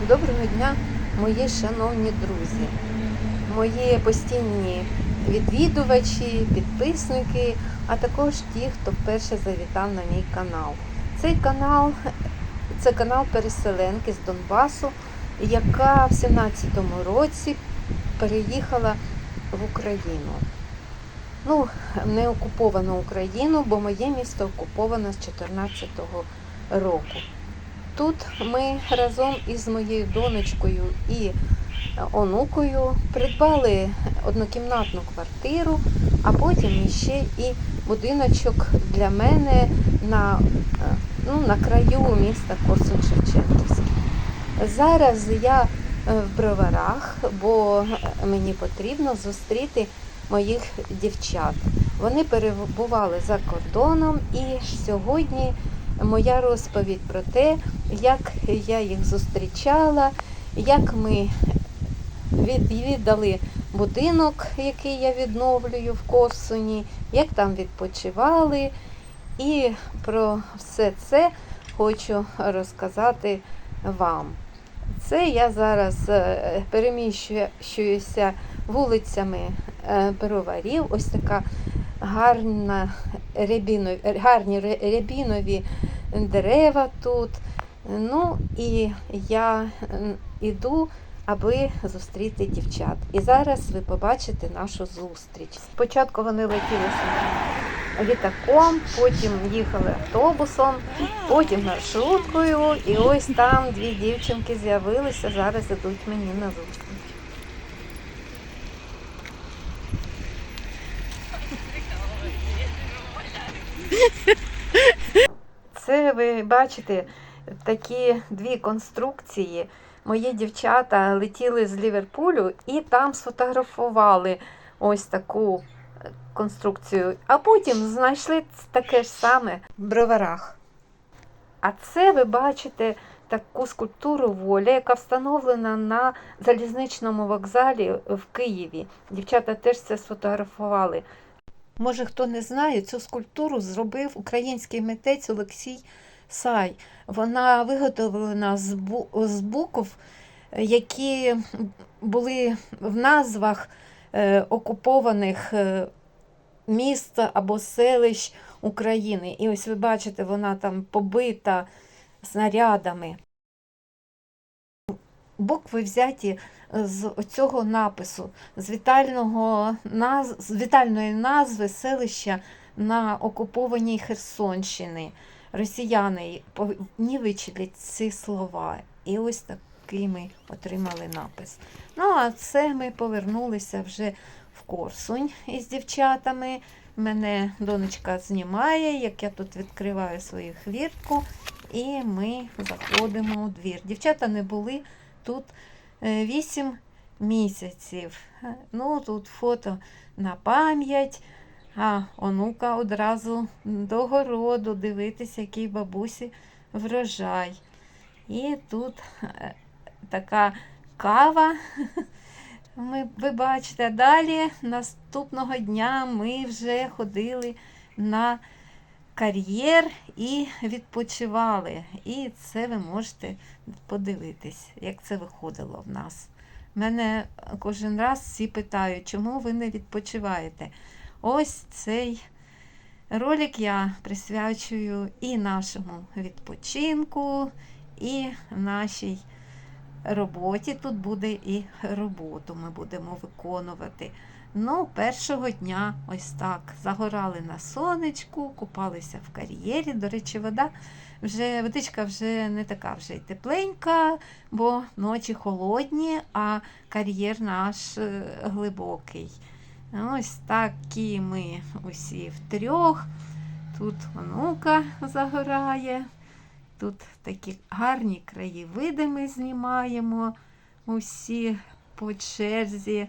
Доброго дня, мої шановні друзі, мої постійні відвідувачі, підписники, а також ті, хто вперше завітав на мій канал. Цей канал це канал переселенки з Донбасу, яка в 17-му році переїхала в Україну. Ну, не окуповану Україну, бо моє місто окуповано з 14-го року. Тут ми разом із моєю донечкою і онукою придбали однокімнатну квартиру, а потім ще і будиночок для мене на, е, ну, на краю міста Корсун-Шевченківський. Зараз я е, в броварах, бо мені потрібно зустріти моїх дівчат. Вони перебували за кордоном і сьогодні моя розповідь про те, як я їх зустрічала, як ми відвідали будинок, який я відновлюю в Корсуні, як там відпочивали. І про все це хочу розказати вам. Це я зараз е, переміщуюся вулицями е, Броварів. Ось така гарна рябінові, гарні рябінові дерева тут. Ну і я м, іду, аби зустріти дівчат. І зараз ви побачите нашу зустріч. Спочатку вони летіли літаком, потім їхали автобусом, потім маршруткою. І ось там дві дівчинки з'явилися, зараз ідуть мені на зустріч. Це ви бачите такі дві конструкції. Мої дівчата летіли з Ліверпулю і там сфотографували ось таку е, конструкцію, а потім знайшли таке ж саме в броварах. А це ви бачите таку скульптуру воля, яка встановлена на залізничному вокзалі в Києві. Дівчата теж це сфотографували. Може, хто не знає, цю скульптуру зробив український митець Олексій Сай. Вона виготовлена з бу- з букв, які були в назвах е, окупованих е, міст або селищ України. І ось ви бачите, вона там побита снарядами. Букви взяті з цього напису, з, вітального, з вітальної назви селища на окупованій Херсонщині. Росіяни понівечили ці слова. І ось такий ми отримали напис. Ну, а це ми повернулися вже в Корсунь із дівчатами. Мене донечка знімає, як я тут відкриваю свою хвіртку, і ми заходимо у двір. Дівчата не були тут 8 місяців. Ну, тут фото на пам'ять. А онука одразу до городу дивитися, який бабусі врожай. І тут е, така кава. Ми, ви бачите, далі наступного дня ми вже ходили на кар'єр і відпочивали. І це ви можете подивитись, як це виходило в нас. Мене кожен раз всі питають, чому ви не відпочиваєте. Ось цей ролик я присвячую і нашому відпочинку, і нашій роботі. Тут буде і роботу ми будемо виконувати. Ну, першого дня ось так загорали на сонечку, купалися в кар'єрі. До речі, вода вже водичка вже не така вже й тепленька, бо ночі холодні, а кар'єр наш е, глибокий. Ось такі ми усі втрьох. Тут онука загорає. Тут такі гарні краєвиди ми знімаємо усі по черзі.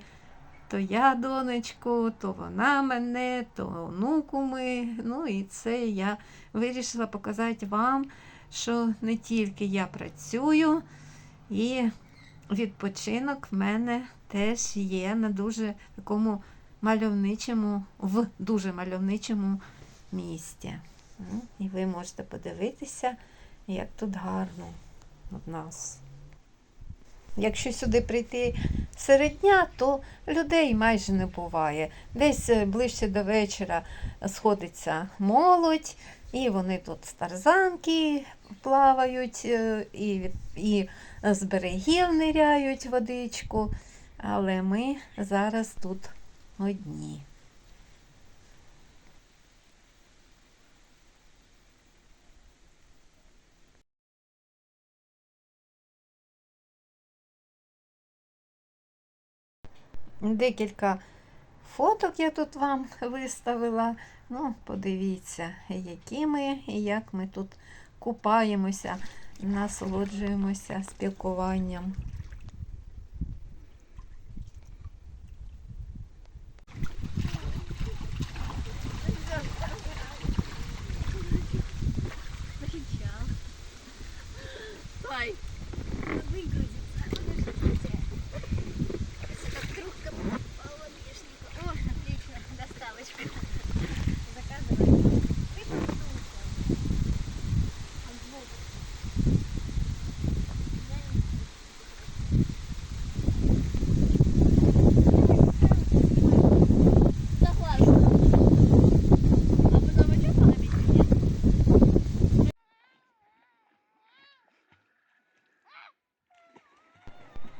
То я донечку, то вона мене, то онуку ми. Ну і це я вирішила показати вам, що не тільки я працюю, і відпочинок в мене теж є на дуже такому мальовничому, в дуже мальовничому місті. Ну, І ви можете подивитися, як тут гарно у нас. Якщо сюди прийти серед дня, то людей майже не буває. Десь е, ближче до вечора сходиться молодь, і вони тут з тарзанки плавають, е, і, і з берегів ниряють водичку. Але ми зараз тут одні. Декілька фоток я тут вам виставила. Ну, подивіться, які ми і як ми тут купаємося, насолоджуємося спілкуванням.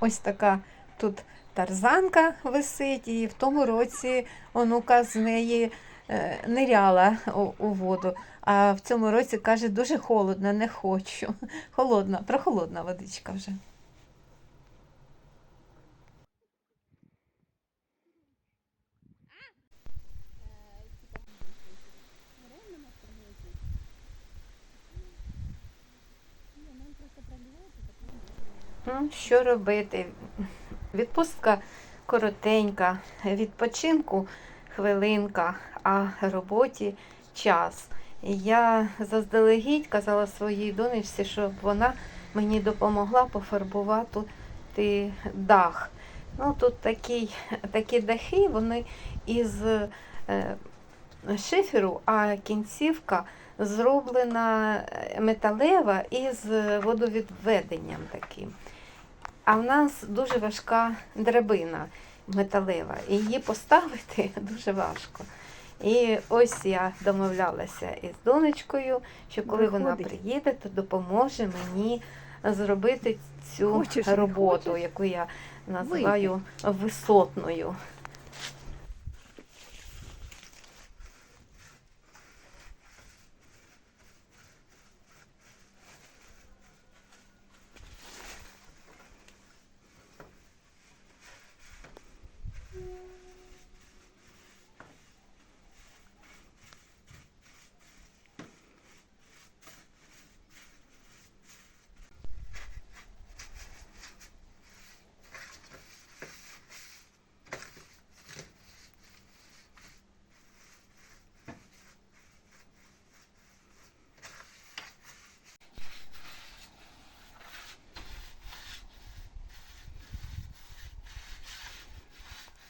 Ось така тут тарзанка висить, і в тому році онука з неї е, ниряла у, воду. А в цьому році каже, дуже холодно, не хочу. Холодна, прохолодна водичка вже. Ну, Що робити? Відпустка коротенька, відпочинку хвилинка, а роботі час. Я заздалегідь казала своїй донечці, щоб вона мені допомогла пофарбувати дах. Ну, тут такі, такі дахи, вони із е, шиферу, а кінцівка зроблена е, металева із водовідведенням таким. А в нас дуже важка драбина металева, і її поставити дуже важко. І ось я домовлялася із донечкою, що коли вона приїде, то допоможе мені зробити цю Хочеш, роботу, яку я називаю висотною.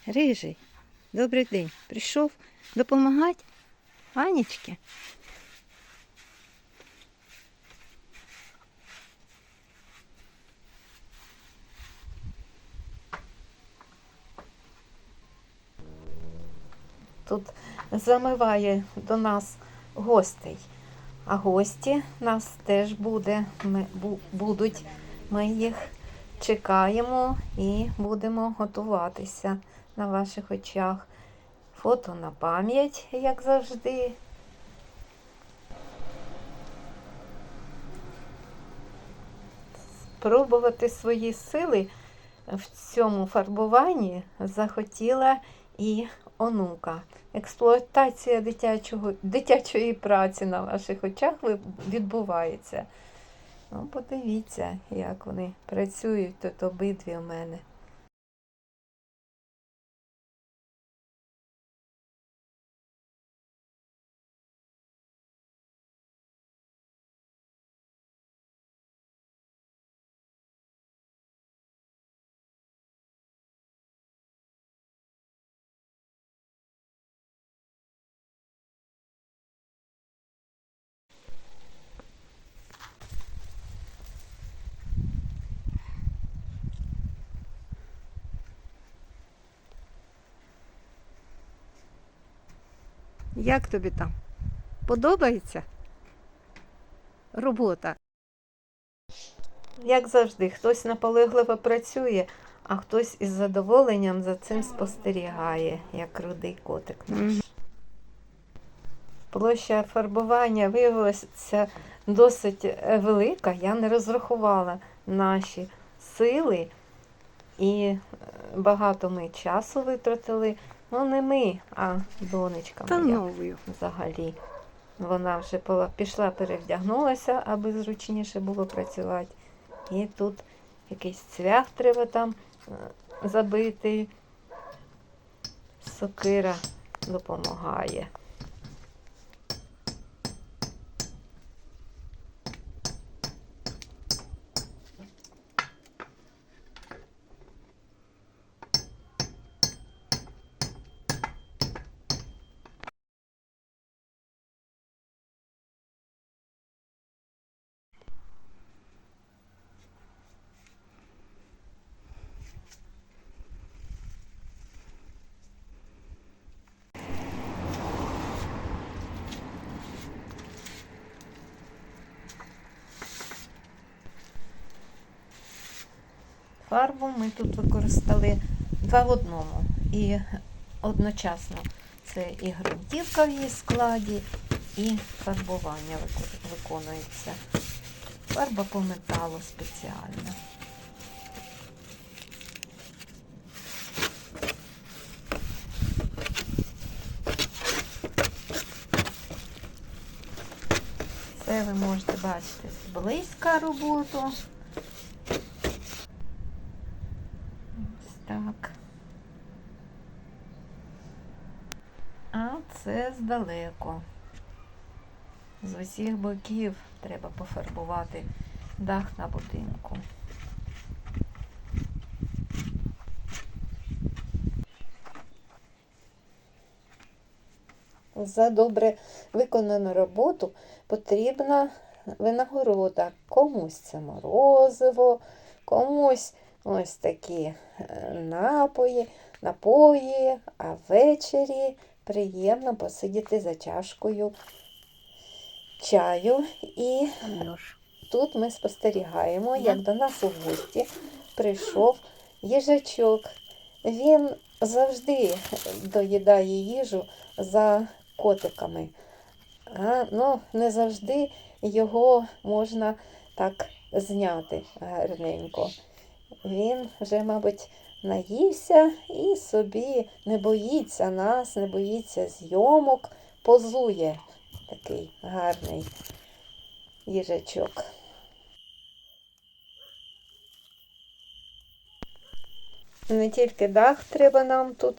Рижий, добрий день. Прийшов допомагати Анічки. Тут замиває до нас гостей. А гості нас теж буде, ми, бу- будуть. Ми їх чекаємо і будемо готуватися на ваших очах. Фото на пам'ять, як завжди. Спробувати свої сили в цьому фарбуванні захотіла і онука. Експлуатація дитячого, дитячої праці на ваших очах відбувається. Ну, подивіться, як вони працюють тут обидві у мене. Як тобі там? Подобається? Робота. Як завжди, хтось наполегливо працює, а хтось із задоволенням за цим спостерігає, як рудий котик наш. Площа фарбування виявилася досить е, велика. Я не розрахувала наші сили і е, багато ми часу витратили. Ну, не ми, а донечка Та моя новою. взагалі. Вона вже пішла, перевдягнулася, аби зручніше було працювати. І тут якийсь цвях треба там е, забити. Сокира допомагає. Фарбу ми тут використали два в одному. І одночасно це і ґрунтівка в її складі, і фарбування виконується. Фарба по металу спеціальна. Це ви можете бачити зблизька роботу. Ось так. А це здалеку. З усіх боків треба пофарбувати дах на будинку. За добре виконану роботу потрібна винагорода. Комусь це морозиво, комусь ось такі е, напої, напої, а ввечері приємно посидіти за чашкою чаю. І тут ми спостерігаємо, як до нас у гості прийшов їжачок. Він завжди доїдає їжу за котиками. А, ну, не завжди його можна так зняти гарненько. Він вже, мабуть, наївся і собі не боїться нас, не боїться зйомок, позує такий гарний їжачок. Не тільки дах треба нам тут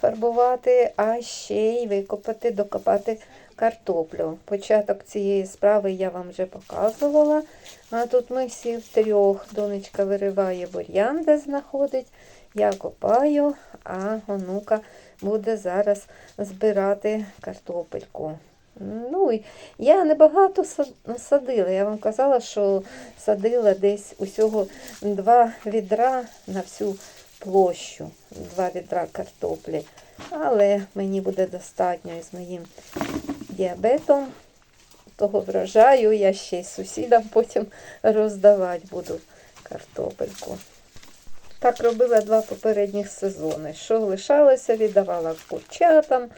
фарбувати, а ще й викопати, докопати картоплю. Початок цієї справи я вам вже показувала. А тут ми всі втрьох. Донечка вириває бур'ян, де знаходить. Я копаю, а онука буде зараз збирати картопельку. Ну, я небагато садила. Я вам казала, що садила десь усього два відра на всю площу, два відра картоплі. Але мені буде достатньо із моїм діабетом того врожаю. Я ще й сусідам потім роздавати буду картопельку. Так робила два попередніх сезони. Що лишалося, віддавала курчатам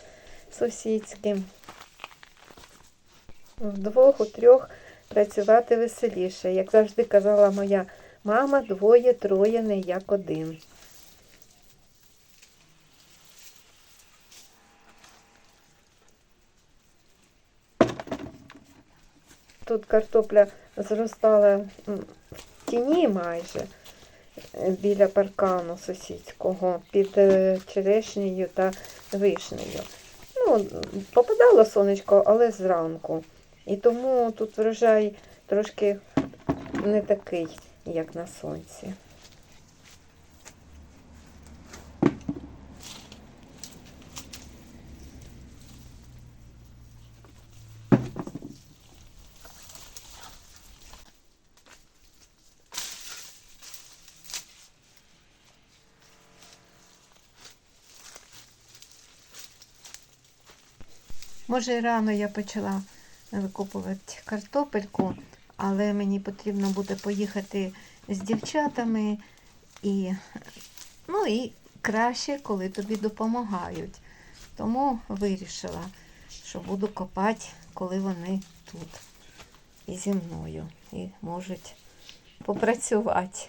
сусідським. Вдвох, у трьох працювати веселіше. Як завжди казала моя мама, двоє, троє, не як один. Тут картопля зростала в тіні майже біля паркану сусідського під е, черешнею та вишнею. Ну, попадало сонечко, але зранку. І тому тут врожай трошки не такий, як на сонці. Може, рано я почала викопувати картопельку, але мені потрібно буде поїхати з дівчатами і, ну, і краще, коли тобі допомагають. Тому вирішила, що буду копати, коли вони тут і зі мною, і можуть попрацювати.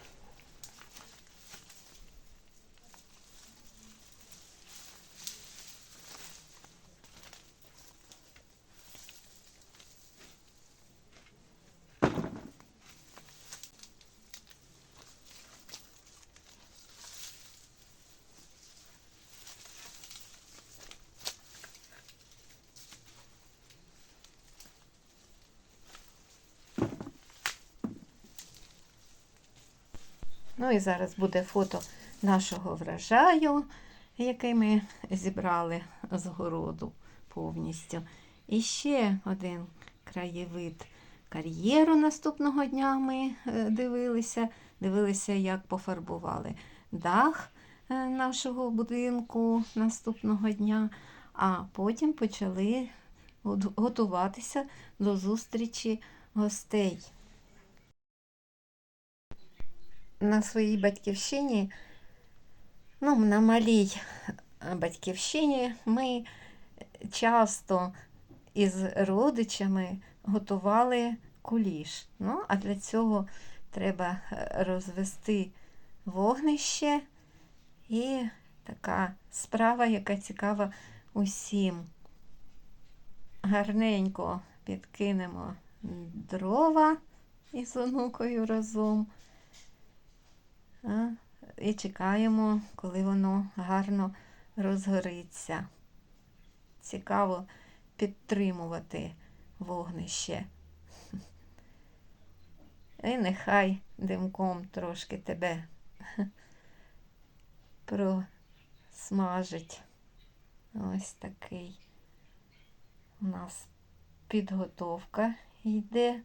І зараз буде фото нашого врожаю, який ми зібрали з городу повністю. І ще один краєвид кар'єру наступного дня ми е, дивилися. Дивилися, як пофарбували дах е, нашого будинку наступного дня, а потім почали готуватися до зустрічі гостей на своїй батьківщині, ну, на малій е, батьківщині, ми часто із родичами готували куліш. Ну, а для цього треба е, розвести вогнище і така справа, яка цікава усім. Гарненько підкинемо дрова із онукою разом. І чекаємо, коли воно гарно розгориться. Цікаво підтримувати вогнище. І нехай димком трошки тебе просмажить. Ось такий у нас підготовка йде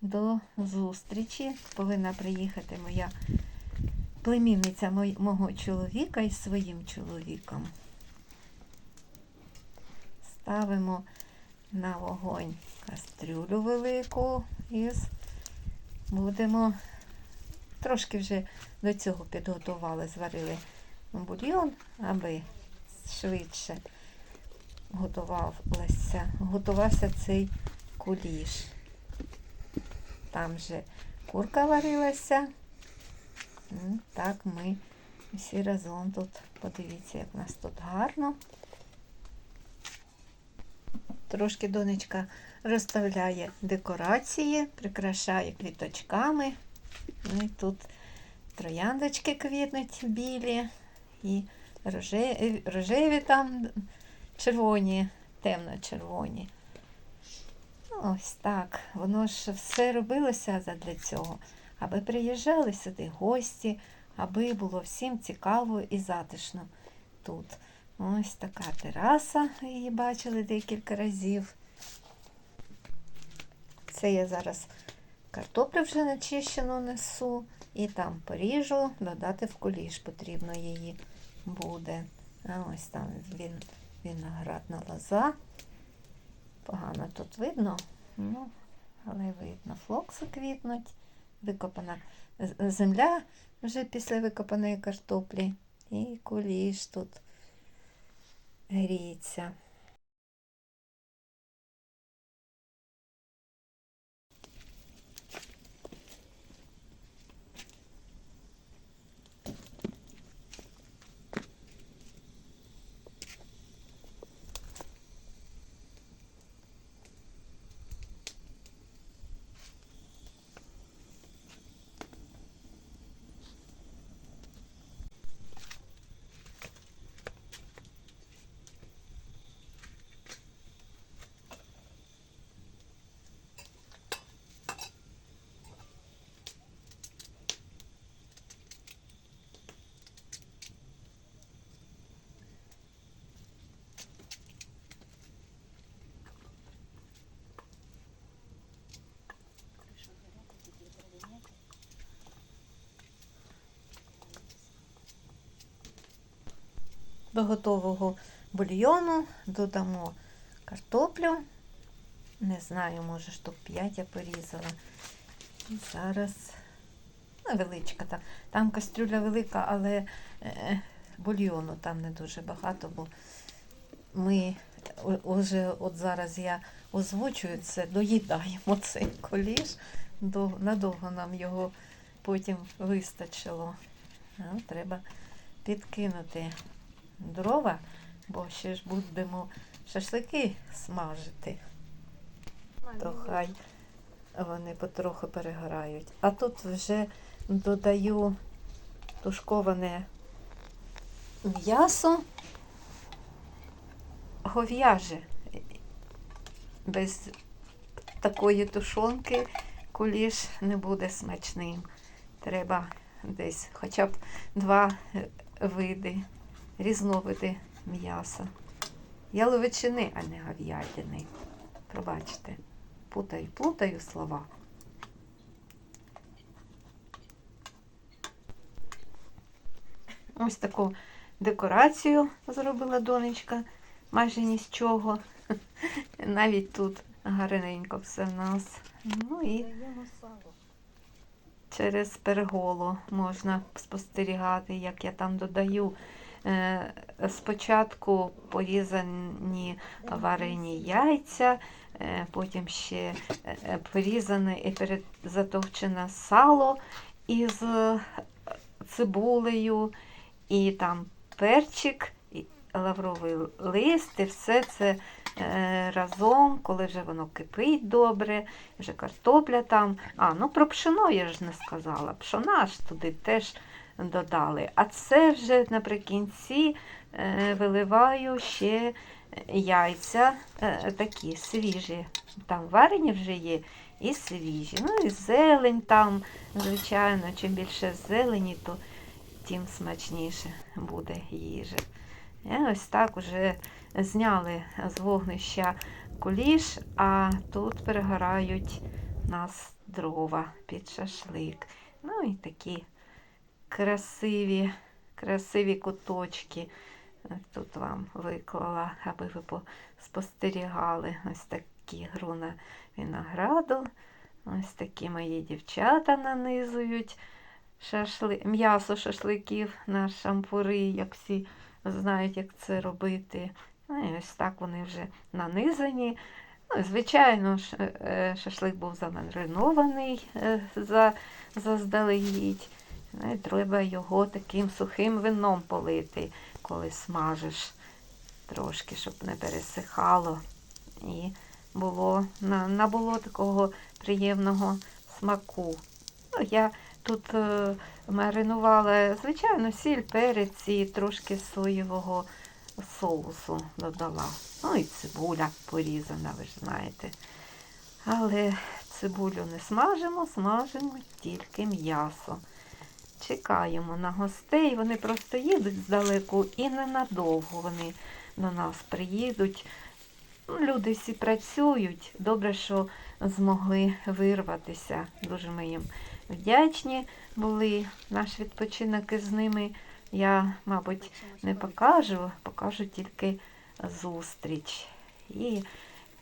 до зустрічі. Повинна приїхати моя племінниця мого чоловіка із своїм чоловіком. Ставимо на вогонь кастрюлю велику і будемо трошки вже до цього підготували, зварили бульйон, аби швидше готувався, готувався цей куліш. Там же курка варилася. Так ми всі разом тут. Подивіться, як в нас тут гарно. Трошки донечка розставляє декорації, прикрашає квіточками. Ну і тут трояндочки квітнуть білі і рожеві, рожеві там червоні, темно-червоні. Ну, Ось так. Воно ж все робилося задля цього, аби приїжджали сюди гості, аби було всім цікаво і затишно тут. Ось така тераса, її бачили декілька разів. Це я зараз картоплю вже начищену несу і там поріжу, додати в куліш потрібно її буде. А ось там він, виноградна лоза. Погано тут видно, ну, але видно. Флокси квітнуть, викопана земля вже після викопаної картоплі. І куліш тут гріється. До готового бульйону додамо картоплю. Не знаю, може штук 5 я порізала. Зараз невеличка там. Там кастрюля велика, але е, бульйону там не дуже багато, бо ми уже от зараз я озвучую це, доїдаємо цей коліш. Надовго нам його потім вистачило. Треба підкинути дрова, бо ще ж будемо шашлики смажити, то хай вони потроху перегорають. А тут вже додаю тушковане м'ясо гов'яже. Без такої тушонки куліш не буде смачним. Треба десь хоча б два види, різновиди м'яса. Яловичини, а не говядини. Пробачте, путаю, плутаю слова. Ось таку декорацію зробила донечка, майже ні з чого. Навіть тут гарненько все в нас. Ну і через перголу можна спостерігати, як я там додаю. Е, Спочатку порізані варені яйця, е, потім ще е, порізане і перезатовчене сало із цибулею, і там перчик, і лавровий лист, і все це разом, коли вже воно кипить добре, вже картопля там. А, ну про пшено я ж не сказала. Пшона ж туди теж додали. А це вже наприкінці е, виливаю ще яйця е, такі свіжі. Там варені вже є і свіжі. Ну і зелень там, звичайно, чим більше зелені, то тим смачніше буде їжа. І ось так уже зняли з вогнища куліш, а тут перегорають нас дрова під шашлик. Ну і такі красиві, красиві куточки. Тут вам виклала, аби ви спостерігали. Ось такі груна винограду. Ось такі мої дівчата нанизують шашли... м'ясо шашликів на шампури, як всі знають, як це робити. Ну, і ось так вони вже нанизані. Ну, звичайно, е, шашлик був замаринований е, заздалегідь. І треба його таким сухим вином полити, коли смажиш трошки, щоб не пересихало. І було, набуло такого приємного смаку. Ну, я тут е, маринувала, звичайно, сіль, перець і трошки соєвого соусу додала. Ну і цибуля порізана, ви ж знаєте. Але цибулю не смажимо, смажимо тільки м'ясо. Чекаємо на гостей, вони просто їдуть здалеку і ненадовго вони до нас приїдуть. Ну, Люди всі працюють. Добре, що змогли вирватися. Дуже ми їм вдячні були. Наш відпочинок із ними я, мабуть, не покажу, покажу тільки зустріч. І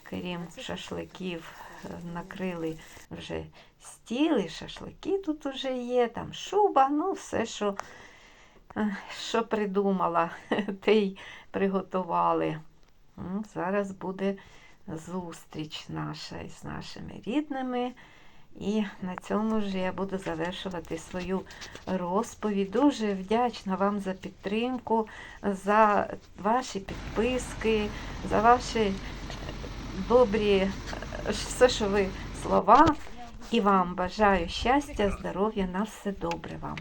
крім шашликів, накрили вже стіл, і шашлики тут вже є, там шуба, ну все, що, е, що придумала, те й приготували. М, Зараз буде зустріч наша із нашими рідними. І на цьому ж я буду завершувати свою розповідь. Дуже вдячна вам за підтримку, за ваші підписки, за ваші е, добрі е, все, що ви слова. І вам бажаю щастя, здоров'я, на все добре вам.